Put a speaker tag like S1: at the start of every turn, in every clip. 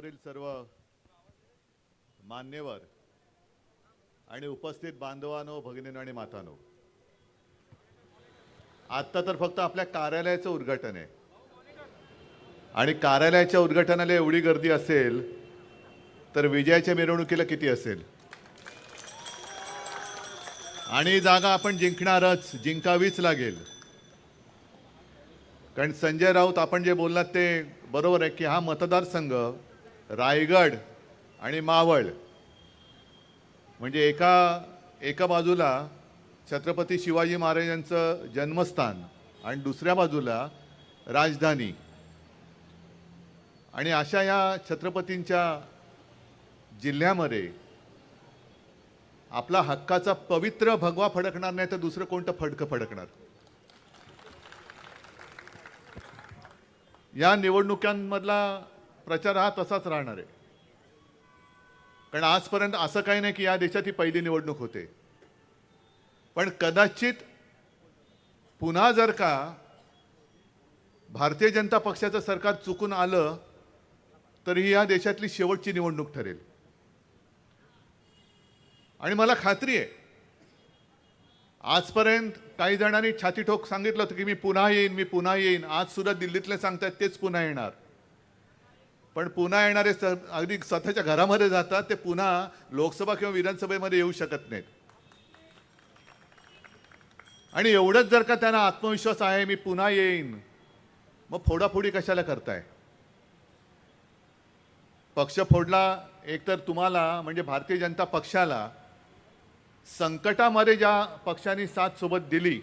S1: व्यासपीठावरील सर्व मान्यवर आणि उपस्थित बांधवानो भगिनीनो आणि मातानो आत्ता तर फक्त आपल्या कार्यालयाचं उद्घाटन आहे. आणि कार्यालयाच्या उद्घाटनाला एवढी गर्दी असेल तर विजयाच्या मिरवणुकीला किती असेल? आणि जागा आपण जिंकणारच जिंकावीच लागेल. कारण संजय राऊत आपण जे बोललात ते बरोबर आहे की हा मतदारसंघ रायगड आणि मावळ. म्हणजे एका एका बाजूला छत्रपती शिवाजी महाराजांचं जन्मस्थान आणि दुसऱ्या बाजूला राजधानी. आणि अशा या छत्रपतींच्या जिल्ह्यामध्ये आपला हक्काचा पवित्र भगवा फडकणार नाही तर दुसरं कोणतं फडकं फडकणार? या निवडणुकांमधला प्रचार हा तसाच राहणार आहे. कारण आजपर्यंत असं काही नाही की या देशात ही पहिली निवडणूक होते. पण कदाचित पुन्हा जर का भारतीय जनता पक्षाचं सरकार चुकून आलं तर ही या देशातली शेवटची निवडणूक ठरेल. आणि मला खात्री आहे आजपर्यंत काही जणांनी छाती ठोक सांगितलं होतं की मी पुन्हा येईन मी पुन्हा येईन. आज सुद्धा दिल्लीतले सांगतात तेच पुन्हा येणार. पण पुन्हा येणारे स अगदी स्वतःच्या घरामध्ये जातात ते पुन्हा लोकसभा किंवा विधानसभेमध्ये येऊ शकत नाहीत. आणि एवढंच जर का त्यांना आत्मविश्वास आहे मी पुन्हा येईन मग फोडाफोडी कशाला करताय? पक्ष फोडला एकतर तुम्हाला म्हणजे भारतीय जनता पक्षाला संकटामध्ये ज्या पक्षांनी साथ सोबत दिली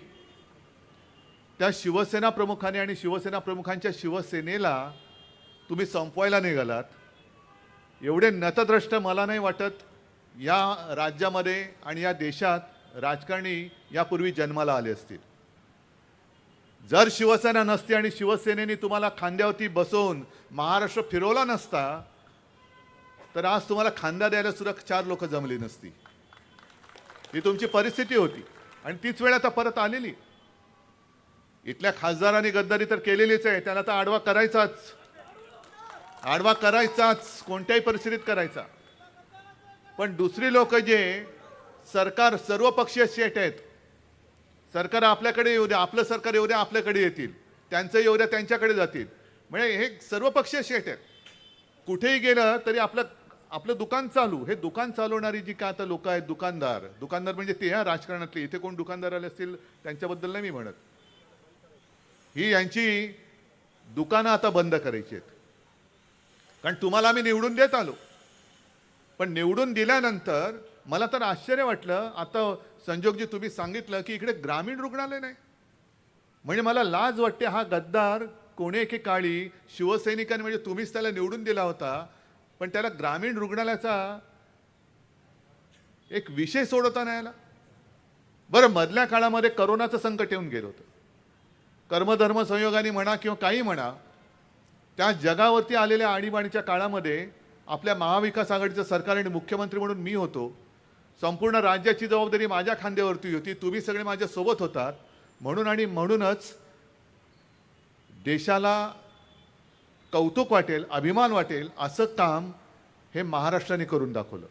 S1: त्या शिवसेना प्रमुखाने आणि शिवसेना प्रमुखांच्या शिवसेनेला तुम्ही संपवायला निघालात. एवढे नतद्रष्ट मला नाही वाटत. या राज्यामध्ये आणि या देशात राजकारणी यापूर्वी जन्माला आले असतील. जर शिवसेना नसती आणि शिवसेनेने तुम्हाला खांद्यावरती बसवून महाराष्ट्र फिरवला नसता तर आज तुम्हाला खांदा द्यायला सुद्धा चार लोक जमली नसती. ही तुमची परिस्थिती होती आणि तीच वेळ आता परत आलेली. इथल्या खासदारांनी गद्दारी तर केलेलीच आहे त्याला तर आडवा करायचाच. आडवा करायचाच कोणत्याही परिस्थितीत करायचा. पण दुसरी लोक जे सरकार सर्वपक्षीय सेट आहेत. सरकार आपल्याकडे येऊ द्या आपलं सरकार येऊ द्या आपल्याकडे येतील. त्यांचं येऊ द्या त्यांच्याकडे जातील. म्हणजे हे सर्वपक्षीय शेट आहेत. कुठेही गेलं तरी आपलं आपलं दुकान चालू. हे दुकान चालवणारी जी काय आता लोक आहेत दुकानदार. दुकानदार म्हणजे ते ह्या राजकारणातले. इथे कोण दुकानदार आले असतील त्यांच्याबद्दल नाही मी म्हणत. ही यांची दुकानं आता बंद करायची आहेत. कारण तुम्हाला आम्ही निवडून देत आलो. पण निवडून दिल्यानंतर मला तर आश्चर्य वाटलं. आता संजोगजी तुम्ही सांगितलं की इकडे ग्रामीण रुग्णालय नाही. म्हणजे मला लाज वाटते हा गद्दार कोणी एके काळी शिवसैनिकांनी म्हणजे तुम्हीच त्याला निवडून दिला होता. पण त्याला ग्रामीण रुग्णालयाचा एक विषय सोडवता नाही आला. बरं मधल्या काळामध्ये करोनाचं संकट येऊन गेलं होतं. कर्मधर्म संयोगाने म्हणा किंवा काही म्हणा त्या जगावरती आलेल्या आणीबाणीच्या काळामध्ये आपल्या महाविकास आघाडीचं सरकार आणि मुख्यमंत्री म्हणून मी होतो. संपूर्ण राज्याची जबाबदारी माझ्या खांद्यावरती होती. तुम्ही सगळे माझ्यासोबत होतात. म्हणून आणि म्हणूनच देशाला कौतुक वाटेल अभिमान वाटेल असं काम हे महाराष्ट्राने करून दाखवलं.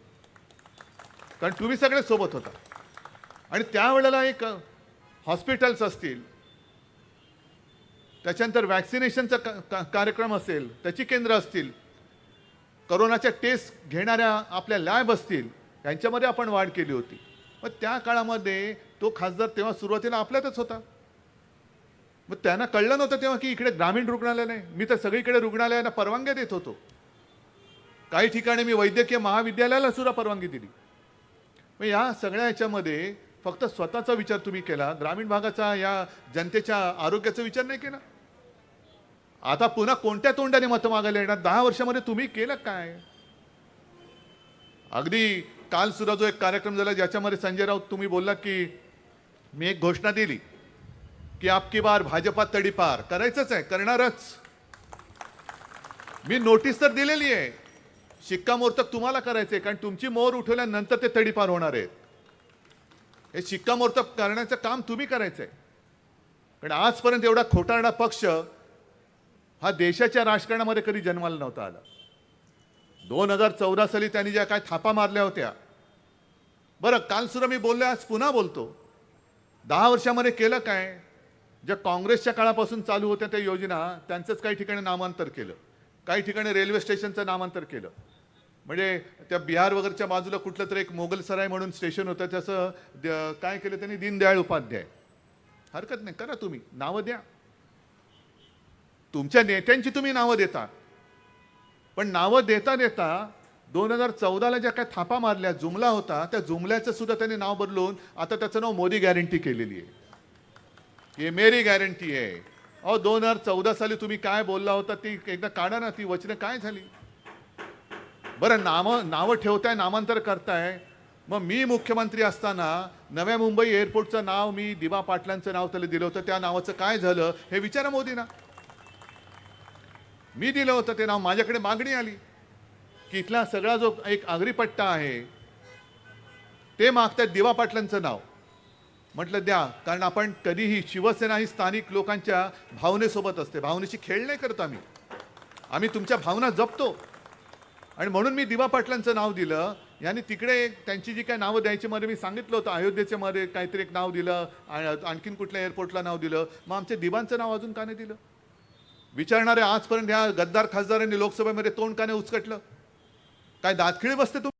S1: कारण तुम्ही सगळे सोबत होता. आणि त्यावेळेला एक हॉस्पिटल्स असतील त्याच्यानंतर वॅक्सिनेशनचा का- का- कार्यक्रम असेल त्याची केंद्र असतील करोनाच्या टेस्ट घेणाऱ्या आपल्या लॅब असतील यांच्यामध्ये आपण वाढ केली होती. मग त्या काळामध्ये तो खासदार तेव्हा सुरुवातीला आपल्यातच होता. मग त्यांना कळलं नव्हतं तेव्हा की इकडे ग्रामीण रुग्णालय नाही. मी तर सगळीकडे रुग्णालयांना परवानग्या देत होतो. काही ठिकाणी मी वैद्यकीय महाविद्यालयाला सुद्धा परवानगी दिली. मग या सगळ्या याच्यामध्ये फक्त स्वतःचा विचार तुम्ही केला. ग्रामीण भागाचा या जनतेच्या आरोग्याचा विचार नाही केला. आता पुन्हा कोणत्या तोंडाने मतं मागायला येणार? दहा वर्षामध्ये तुम्ही केलं काय? अगदी काल सुद्धा जो एक कार्यक्रम झाला ज्याच्यामध्ये संजय राऊत तुम्ही बोलला की मी एक घोषणा दिली की आपकी बार भाजपा तडीपार करायचंच आहे करणारच. मी नोटीस तर दिलेली आहे. शिक्कामोर्तब तुम्हाला करायचंय कारण तुमची मोर उठवल्यानंतर ते तडीपार होणार आहेत. हे शिक्कामोर्तब करण्याचं काम तुम्ही करायचंय. कारण आजपर्यंत एवढा खोटारडा पक्ष हा देशाच्या राजकारणामध्ये कधी जन्माला नव्हता आला. दोन हजार चौदा साली त्यांनी ज्या काय थापा मारल्या होत्या बरं काल सुद्धा मी बोललो आज पुन्हा बोलतो. दहा वर्षामध्ये केलं काय? ज्या काँग्रेसच्या काळापासून चालू होत्या त्या योजना त्यांचंच काही ठिकाणी नामांतर केलं. काही ठिकाणी रेल्वे स्टेशनचं नामांतर केलं. म्हणजे त्या बिहार वगैरेच्या बाजूला कुठलं तरी एक मोगलसराय म्हणून स्टेशन होतं त्याचं द- काय केलं त्यांनी? दीनदयाळ उपाध्याय. हरकत नाही करा तुम्ही. नावं द्या. तुमच्या नेत्यांची तुम्ही नावं देता. पण नावं देता देता दोन हजार चौदाला ज्या काय थापा मारल्या जुमला होता त्या जुमल्याचं सुद्धा त्यांनी नाव बदलून आता त्याचं नाव मोदी गॅरंटी केलेली आहे. ये मेरी गॅरंटी आहे. अहो दोन हजार चौदा साली तुम्ही काय बोलला होता ती एकदा काढा ना ती वचनं काय झाली? बरं नावं नावं ठेवताय नामांतर करताय. मग मी मुख्यमंत्री असताना नव्या मुंबई एअरपोर्टचं नाव मी दिवा पाटलांचं नाव त्याला दिलं होतं त्या नावाचं काय झालं हे विचारा मोदींना. मी दिलं होतं ते नाव माझ्याकडे मागणी आली. की इथला सगळा जो एक आगरीपट्टा आहे ते मागतात दिवा पाटलांचं नाव. म्हटलं द्या कारण आपण कधीही शिवसेना ही स्थानिक लोकांच्या भावनेसोबत असते. भावनेशी खेळ नाही करत आम्ही. आम्ही तुमच्या भावना जपतो. आणि म्हणून मी दिवा पाटलांचं नाव दिलं. यांनी तिकडे एक त्यांची जी काय नावं द्यायची मध्ये मी सांगितलं होतं अयोध्येच्या मध्ये काहीतरी एक नाव दिलं आणखीन कुठल्या एअरपोर्टला नाव दिलं. मग आमच्या दिवांचं नाव अजून का नाही दिलं? विचारणारे आजपर्यंत ह्या गद्दार खासदारांनी लोकसभेमध्ये तोंड काने नाही उचकटलं. काय दातखिळी बसते तुम्ही